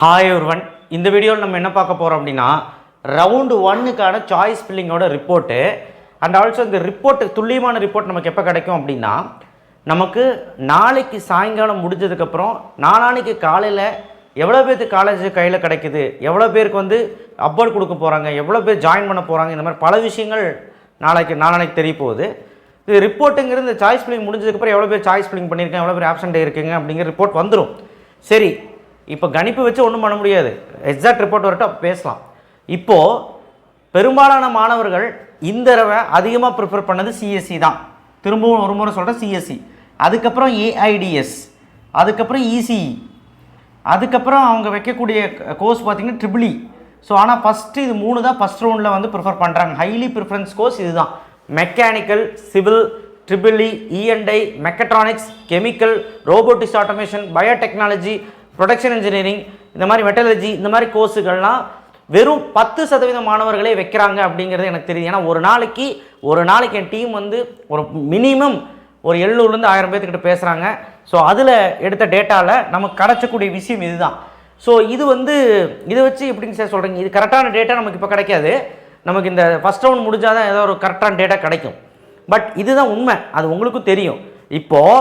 Hi ஒருவன் இந்த வீடியோவில் நம்ம என்ன பார்க்க போகிறோம் அப்படின்னா ரவுண்டு ஒன்னுக்கான சாய்ஸ் ஃபில்லிங்கோட ரிப்போர்ட்டு அண்ட் ஆல்சோ இந்த ரிப்போர்ட் துல்லியமான ரிப்போர்ட் நமக்கு எப்போ கிடைக்கும் அப்படின்னா நமக்கு நாளைக்கு சாயங்காலம் முடிஞ்சதுக்கப்புறம் நாளானைக்கு காலையில் எவ்வளோ பேருக்கு காலேஜ் கையில் கிடைக்குது எவ்வளோ பேருக்கு வந்து அப்போர்ட் கொடுக்க போகிறாங்க எவ்வளோ பேர் ஜாயின் பண்ண போகிறாங்க இந்த மாதிரி பல விஷயங்கள் நாளைக்கு நாளானைக்கு தெரிய போகுது. இது ரிப்போர்ட்டுங்கிறது இந்த சாய்ஸ் ஃபில்லிங் முடிஞ்சதுக்கப்புறம் எவ்வளோ பேர் சாய்ஸ் ஃபில்லிங் பண்ணியிருக்கேன் எவ்வளோ பேர் ஆப்சண்ட் இருக்குங்க அப்படிங்கிற ரிப்போர்ட் வந்துடும் சரி இப்போ கணிப்பு வச்சு ஒன்றும் பண்ண முடியாது. எக்ஸாக்ட் ரிப்போர்ட் வரட்டும் பேசலாம். இப்போது பெரும்பாலான மாணவர்கள் இந்த தடவை அதிகமாக ப்ரிஃபர் பண்ணது சிஎஸ்சி தான். திரும்பவும் ஒரு முறை சொல்கிறேன் சிஎஸ்சி அதுக்கப்புறம் ஏஐடிஎஸ் அதுக்கப்புறம் இசிஇ அதுக்கப்புறம் அவங்க வைக்கக்கூடிய கோர்ஸ் பார்த்தீங்கன்னா ட்ரிபிளி ஸோ ஆனால் ஃபஸ்ட்டு இது மூணு தான் ஃபஸ்ட் ரவுண்டில் வந்து ப்ரிஃபர் பண்ணுறாங்க ஹைலி ப்ரிஃபரன்ஸ் கோர்ஸ் இதுதான். Mechanical civil triple E இஎன்டை mechatronics chemical robotics automation biotechnology production engineering இந்த மாதிரி மெட்டலஜி இந்த மாதிரி கோர்ஸுகள்லாம் வெறும் பத்து சதவீதம் மாணவர்களே வைக்கிறாங்க அப்படிங்கிறது எனக்கு தெரியுது. ஏன்னா ஒரு நாளைக்கு ஒரு நாளைக்கு என் டீம் வந்து ஒரு மினிமம் ஒரு எழுநூறுலேருந்து ஆயிரம் பேர்த்துக்கிட்ட பேசுகிறாங்க ஸோ அதில் எடுத்த டேட்டாவில் நமக்கு கிடச்சக்கூடிய விஷயம் இதுதான். ஸோ இது வந்து இதை வச்சு எப்படிங்க சார் சொல்கிறீங்க இது கரெக்டான டேட்டா நமக்கு இப்போ கிடைக்காது. நமக்கு இந்த ஃபஸ்ட் ரவுண்ட் முடிஞ்சால் தான் ஏதோ ஒரு கரெக்டான டேட்டா கிடைக்கும். பட் இதுதான் உண்மை. அது உங்களுக்கும் தெரியும். இப்போது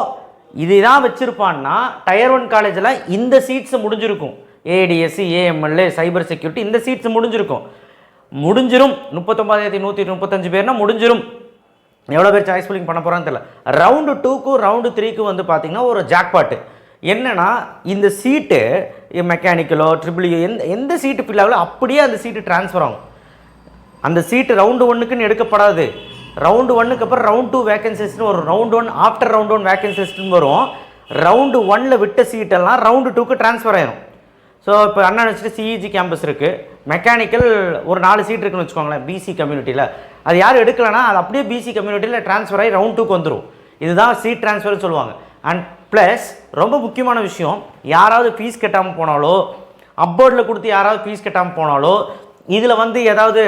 இதுதான் வச்சுருப்பான்னா டயர் ஒன் காலேஜில் இந்த சீட்ஸ் முடிஞ்சிருக்கும். ஏடிஎஸ்சி ஏஎம்எல்ஏ சைபர் செக்யூரிட்டி இந்த சீட்ஸ் முடிஞ்சிருக்கும். முடிஞ்சிரும். முப்பத்தொம்பதாயிரத்தி நூற்றி முப்பத்தஞ்சு பேர்னா முடிஞ்சிரும். எவ்வளோ பேர் சாய்ஸ் ஃபில்லிங் பண்ண போகிறான்னு தெரியல. ரவுண்டு டூக்கும் ரவுண்டு த்ரீக்கும் வந்து பார்த்திங்கன்னா ஒரு ஜாக்பாட்டு என்னென்னா இந்த சீட்டு மெக்கானிக்கலோ ட்ரிபிள்யூ எந்த எந்த சீட்டு ஃபில் ஆகலோ அப்படியே அந்த சீட்டு ட்ரான்ஸ்ஃபர் ஆகும். அந்த சீட்டு ரவுண்டு ஒன்றுக்குன்னு எடுக்கப்படாது. ரவுண்டு ஒன்னுக்கு அப்புறம் ரவுண்ட் டூ வேகன்சிஸ்னு வரும். Round one after round one வேகன்சிஸ்னு வரும். ரவுண்டு ஒன்னில் விட்ட சீட்டெல்லாம் ரவுண்டு டூக்கு ட்ரான்ஸ்ஃபர் ஆயிரும். ஸோ இப்போ அண்ணா வச்சுட்டு சிஇஜி கேம்பஸ் இருக்குது மெக்கானிக்கல் ஒரு நாலு சீட் இருக்குன்னு வச்சுக்கோங்களேன் பிசி கம்யூனிட்டியில் அது யாரும் எடுக்கலைன்னா அது அப்படியே பிசி கம்யூனிட்டியில் ட்ரான்ஸ்ஃபர் ஆகி ரவுண்ட் டூக்கு வந்துடும் இதுதான் சீட் ட்ரான்ஸ்ஃபர்னு சொல்லுவாங்க. அண்ட் ப்ளஸ் ரொம்ப முக்கியமான விஷயம் யாராவது ஃபீஸ் கட்டாமல் போனாலோ அப்போர்டில் கொடுத்து யாராவது ஃபீஸ் கட்டாமல் போனாலோ இதில் வந்து ஏதாவது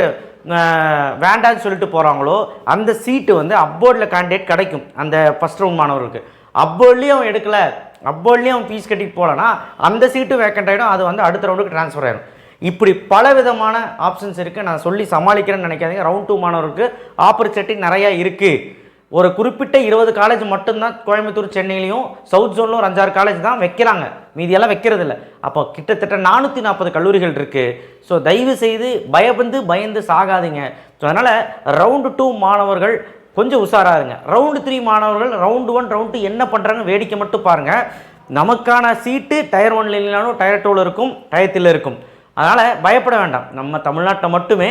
வேண்டான்னு சொல்லிட்டு போகிறாங்களோ அந்த சீட்டு வந்து அப்போர்டில் கேண்டிடேட் கிடைக்கும். அந்த ஃபஸ்ட் ரவுண்ட் மாணவருக்கு. அப்போர்ட்லேயும் அவன் எடுக்கலை. அப்போர்ட்லேயும் அவன் ஃபீஸ் கட்டிட்டு போகலன்னா அந்த சீட்டு வேக்கண்ட் ஆகிடும் அது வந்து அடுத்த ரவுண்டுக்கு ட்ரான்ஸ்ஃபர் ஆகிடும் இப்படி பல விதமான ஆப்ஷன்ஸ் இருக்குது நான் சொல்லி சமாளிக்கிறேன்னு நினைக்காதீங்க. ரவுண்ட் டூ மாணவருக்கு ஆப்பர்ச்சுனிட்டி நிறையா இருக்குது ஒரு குறிப்பிட்ட இருபது காலேஜ் மட்டும்தான் கோயம்புத்தூர் சென்னையிலையும் சவுத் ஜோனில் ஒரு அஞ்சாறு காலேஜ் தான் வைக்கிறாங்க. மீதியெல்லாம் வைக்கிறது இல்லை அப்போ கிட்டத்தட்ட நானூற்றி நாற்பது கல்லூரிகள் இருக்குது ஸோ தயவு செய்து பயந்து பயந்து சாகாதீங்க. ஸோ அதனால் ரவுண்டு டூ மாணவர்கள் கொஞ்சம் உஷாராதுங்க ரவுண்டு த்ரீ மாணவர்கள் ரவுண்டு ஒன் ரவுண்டு என்ன பண்ணுறாங்க வேடிக்கை மட்டும் பாருங்கள் நமக்கான சீட்டு டயர் ஒன்ல இல்லைனாலும் டயர் டூவில் இருக்கும் டயத்தில் இருக்கும். அதனால் பயப்பட வேண்டாம். நம்ம தமிழ்நாட்டில் மட்டுமே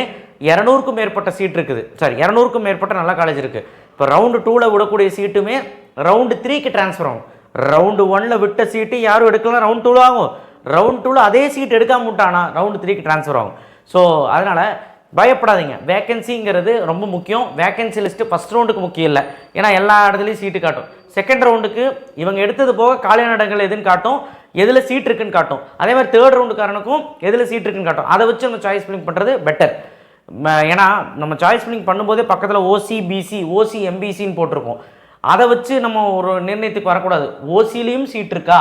இரநூறுக்கும் மேற்பட்ட சீட் இருக்குது. சாரி இரநூறுக்கும் மேற்பட்ட நல்ல காலேஜ் இருக்குது இப்போ ரவுண்டு டூவில் விடக்கூடிய சீட்டுமே ரவுண்டு த்ரீக்கு ட்ரான்ஸ்ஃபர் ஆகும். ரவுண்டு ஒன்னில் விட்ட சீட்டு யாரும் எடுக்கலாம் ரவுண்ட் டூவில் ஆகும். ரவுண்ட் டூவில் அதே சீட் எடுக்காம விட்டானா ரவுண்டு த்ரீக்கு ட்ரான்ஸ்ஃபர் ஆகும். ஸோ அதனால் பயப்படாதீங்க. வேக்கன்சிங்கிறது ரொம்ப முக்கியம். வேகன்சி லிஸ்ட்டு ஃபஸ்ட் ரவுண்டுக்கு முக்கியம் இல்லை. ஏன்னா எல்லா இடத்துலையும் சீட்டு காட்டும். செகண்ட் ரவுண்டுக்கு இவங்க எடுத்தது போக காலியான இடங்கள் எதுன்னு காட்டும். எதில் சீட் இருக்குன்னு காட்டும். அதே மாதிரி தேர்ட் ரவுண்டுக்காரனுக்கும் எதில் சீட் இருக்குன்னு காட்டும். அதை வச்சு நம்ம சாய்ஸ் பிளிங் பண்ணுறது பெட்டர் ஏன்னா நம்ம சாய்ஸ் ஃபில்லிங் பண்ணும்போதே பக்கத்தில் ஓசி பிசி ஓசி எம்பிசின்னு போட்டிருக்கோம். அதை வச்சு நம்ம ஒரு நிர்ணயத்துக்கு வரக்கூடாது. ஓசிலையும் சீட் இருக்கா?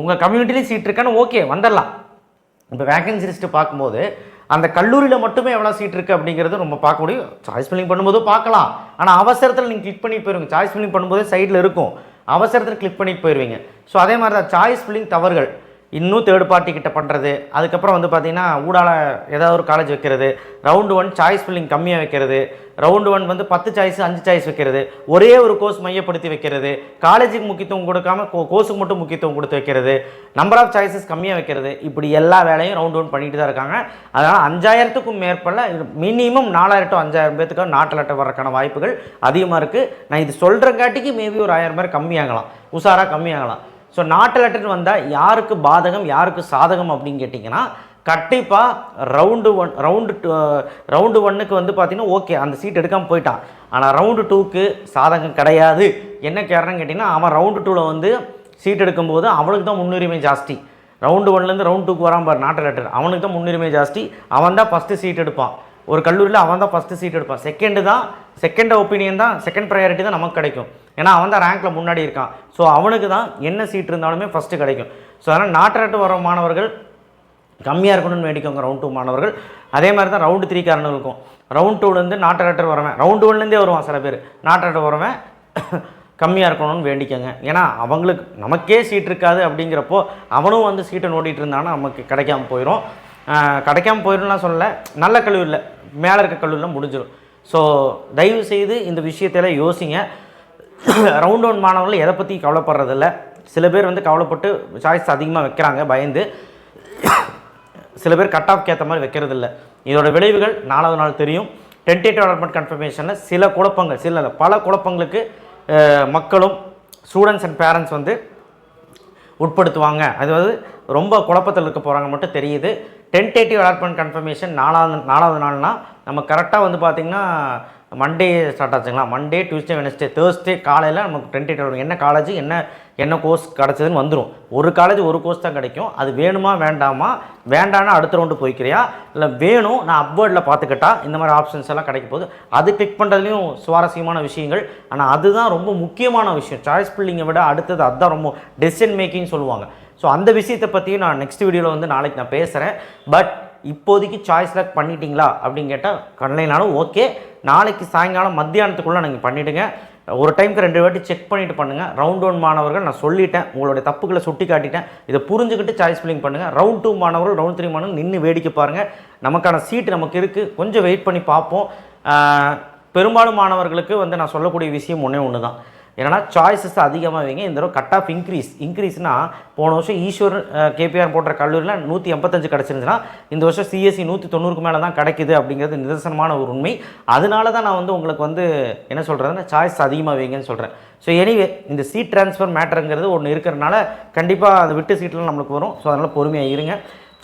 உங்கள் கம்யூனிட்டிலையும் சீட் இருக்கான்னு ஓகே வந்துடலாம். இப்போ வேகன்சி லிஸ்ட்டு பார்க்கும்போது அந்த கல்லூரியில் மட்டுமே எவ்வளோ சீட் இருக்குது அப்படிங்கிறது ரொம்ப பார்க்க முடியும். சாய்ஸ் ஃபில்லிங் பண்ணும்போது பார்க்கலாம். ஆனால் அவசரத்தில் நீங்கள் கிளிக் பண்ணி போயிருங்க. சாய்ஸ் ஃபில்லிங் பண்ணும்போது சைடில் இருக்கும். அவசரத்தில் கிளிக் பண்ணி போயிடுவீங்க ஸோ அதே மாதிரி தான் சாய்ஸ் ஃபில்லிங் தவறுகள். இன்னும் தேர்ட் பார்ட்டி கிட்ட பண்ணுறது அதுக்கப்புறம் வந்து பார்த்தீங்கன்னா ஊடால ஏதாவது ஒரு காலேஜ் வைக்கிறது ரவுண்டு ஒன் சாய்ஸ் ஃபில்லிங் கம்மியாக வைக்கிறது ரவுண்டு ஒன் வந்து பத்து சாய்ஸ் அஞ்சு சாய்ஸ் வைக்கிறது ஒரே ஒரு கோர்ஸ் மையப்படுத்தி வைக்கிறது காலேஜுக்கு முக்கியத்துவம் கொடுக்காம கோ கோர்ஸுக்கு மட்டும் முக்கியத்துவம் கொடுத்து வைக்கிறது நம்பர் ஆஃப் சாய்ஸஸ் கம்மியாக வைக்கிறது இப்படி எல்லா வேலையும் ரவுண்ட் ஒன் பண்ணிட்டு தான் இருக்காங்க. அதனால் அஞ்சாயிரத்துக்கும் மேற்பட மினிமம் நாலாயிரம் டு அஞ்சாயிரம் பேத்துக்கு நாட்டில் லெட்டர் வர்றதுக்கான வாய்ப்புகள் அதிகமாக இருக்குது நான் இது சொல்கிறங்காட்டிக்கு மேபி ஒரு ஆயிரம் பேர் கம்மியாகலாம். உஷாராக கம்மியாகலாம். ஸோ நாட்டு லெட்டர் வந்தால் யாருக்கு பாதகம் யாருக்கு சாதகம் அப்படின்னு கேட்டிங்கன்னா கண்டிப்பாக round one round two round ஒன்னுக்கு வந்து பார்த்தீங்கன்னா ஓகே அந்த சீட் எடுக்காமல் போயிட்டான். ஆனால் ரவுண்டு டூக்கு சாதகம் கிடையாது. என்ன காரணம் கேட்டிங்கன்னா அவன் ரவுண்டு டூவில் வந்து சீட் எடுக்கும்போது அவனுக்கு தான் முன்னுரிமை ஜாஸ்தி. ரவுண்டு ஒன்லேருந்து ரவுண்ட் டூக்கு வரான் பார் நாட்டு லெட்டர் அவனுக்கு தான் முன்னுரிமை ஜாஸ்தி. அவன் தான் ஃபஸ்ட்டு சீட் எடுப்பான். ஒரு கல்லூரியில் அவன் தான் ஃபஸ்ட்டு சீட் எடுப்பான். செகண்டு தான் செகண்ட் ஒப்பீனியன் தான் செகண்ட் ப்ரையாரிட்டி தான் நமக்கு கிடைக்கும். ஏன்னா அவன் தான் ரேங்க்கில் முன்னாடி இருக்கான். ஸோ அவனுக்கு தான் என்ன சீட் இருந்தாலுமே ஃபஸ்ட்டு கிடைக்கும். ஸோ அதனால் நாட்டராட்டு வர மாணவர்கள் கம்மியாக இருக்கணும்னு வேண்டிக்கோங்க ரவுண்ட் டூ மாணவர்கள். அதே மாதிரி தான் ரவுண்டு த்ரீ காரணங்களுக்கும் ரவுண்ட் டூலேருந்து நாட்டராட்டர் வரவன் ரவுண்ட் ஒன்லேருந்தே வருவான் சில பேர். நாட்டரட்டர் வரவன் கம்மியாக இருக்கணும்னு வேண்டிக்கோங்க. ஏன்னா அவங்களுக்கு நமக்கே சீட் இருக்காது அப்படிங்கிறப்போ அவனும் வந்து சீட்டை நோண்டிட்டு இருந்தானா நமக்கு கிடைக்காம போயிடும் கிடைக்காம போயிடும்லாம் சொல்லலை. நல்ல கல்லூரியில் மேலே இருக்க கல்லூரியில் முடிஞ்சிடும் ஸோ தயவு செய்து இந்த விஷயத்தெல்லாம் யோசிங்க. ரவுண்ட் ஒன் மாணவர்கள் எதை பற்றி கவலைப்படுறதில்ல. சில பேர் வந்து கவலைப்பட்டு சாய்ஸ் அதிகமாக வைக்கிறாங்க பயந்து. சில பேர் கட் ஆஃப் ஏற்ற மாதிரி வைக்கிறதில்ல. இதோட விளைவுகள் நாலாவது நாள் தெரியும். டென்டேட்டிவ் டெவலப்மெண்ட் கன்ஃபர்மேஷனில் சில குழப்பங்கள் சில பல குழப்பங்களுக்கு மக்களும் ஸ்டூடெண்ட்ஸ் அண்ட் பேரண்ட்ஸ் வந்து உட்படுத்துவாங்க. அதாவது ரொம்ப குழப்பத்தில் இருக்க போகிறாங்க மட்டும் தெரியுது. டென்டேட்டிவ் அலாட்மெண்ட் கன்ஃபர்மேஷன் நாலாவது நாலாவது நாள்னா நம்ம கரெக்டாக வந்து பார்த்திங்கன்னா மண்டே ஸ்டார்ட் ஆச்சுங்களா? மண்டே டியூஸ்டே வெனஸ்டே தேர்ஸ்டே காலையில் நமக்கு டென்டேட்டிவ் என்ன காலேஜ் என்ன என்ன கோர்ஸ் கிடச்சதுன்னு வந்துடும் ஒரு காலேஜ் ஒரு கோர்ஸ் தான் கிடைக்கும். அது வேணுமா வேண்டாமா? வேண்டானா அடுத்த ரவுண்டு போய்க்கிறியா? இல்லை வேணும் நான் அப்வேர்டில் பார்த்துக்கிட்டா இந்த மாதிரி ஆப்ஷன்ஸ் எல்லாம் கிடைக்க போகுது. அது கிளிக் பண்ணுறதுலையும் சுவாரஸ்யமான விஷயங்கள். ஆனால் அதுதான் ரொம்ப முக்கியமான விஷயம். சாய்ஸ் பில்லிங்கை விட அடுத்தது அதுதான் ரொம்ப டெசிஷன் மேக்கிங் சொல்லுவாங்க. ஸோ அந்த விஷயத்தை பற்றியும் நான் நெக்ஸ்ட் வீடியோவில் வந்து நாளைக்கு நான் பேசுகிறேன் பட் இப்போதைக்கு சாய்ஸ் லாக் பண்ணிட்டீங்களா? அப்படின்னு கேட்டால் பண்ணலைனாலும் ஓகே நாளைக்கு சாயங்காலம் மத்தியானத்துக்குள்ளே நீங்கள் பண்ணிவிடுங்க ஒரு டைமுக்கு ரெண்டு வாட்டி செக் பண்ணிவிட்டு பண்ணுங்கள் ரவுண்ட் ஒன் மாணவர்கள் நான் சொல்லிட்டேன். உங்களுடைய தப்புகளை சுட்டி காட்டிட்டேன் இதை புரிஞ்சுக்கிட்டு சாய்ஸ் ஃபில்லிங் பண்ணுங்கள் ரவுண்ட் டூ மாணவர்கள் ரவுண்ட் த்ரீ மாணவர்கள் நின்று வேடிக்கை பாருங்கள் நமக்கான சீட் நமக்கு இருக்குது கொஞ்சம் வெயிட் பண்ணி பார்ப்போம். பெரும்பாலும் மாணவர்களுக்கு வந்து நான் சொல்லக்கூடிய விஷயம் ஒன்றே ஒன்று தான் ஏன்னா சாய்ஸஸ் அதிகமாக வைங்க. இந்த தடவை கட் ஆஃப் இன்க்ரீஸ் இன்க்ரீஸ்னா போன வருஷம் ஈஸ்வர் கேபிஆர் போன்ற கல்லூரியில் நூற்றி எண்பத்தஞ்சு கிடச்சிருந்துச்சுன்னா இந்த வருஷம் சிஎஸ்சி நூற்றி தொண்ணூறுக்கு மேலே தான் கிடைக்குது அப்படிங்கிறது நிதர்சனமான ஒரு உண்மை. அதனால தான் நான் வந்து உங்களுக்கு வந்து என்ன சொல்கிறதுன்னா சாய்ஸ் அதிகமாக வைங்கன்னு சொல்கிறேன் ஸோ எனிவே இந்த சீட் ட்ரான்ஸ்ஃபர் மேட்டருங்கிறது ஒன்று இருக்கிறனால கண்டிப்பாக அது விட்டு சீட்லாம் நம்மளுக்கு வரும். ஸோ அதனால் பொறுமையாக இருங்க.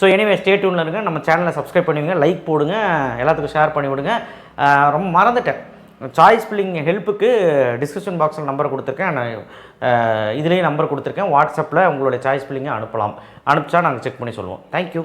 ஸோ எனிவே ஸ்டேட்யூனில் இருங்க. நம்ம சேனலை சப்ஸ்கிரைப் பண்ணுவீங்க லைக் போடுங்க எல்லாத்துக்கும் ஷேர் பண்ணிவிடுங்க. ரொம்ப மறந்துட்டேன். சாய்ஸ் பில்லிங் ஹெல்ப்புக்கு டிஸ்கிரிப்ஷன் பாக்ஸில் நம்பர் கொடுத்துருக்கேன். நான் இதுலேயும் நம்பர் கொடுத்துருக்கேன். வாட்ஸ்அப்பில் உங்களுடைய சாய்ஸ் பில்லிங்கை அனுப்பலாம். அனுப்பிச்சா நாங்கள் செக் பண்ணி சொல்லுவோம் தேங்க்யூ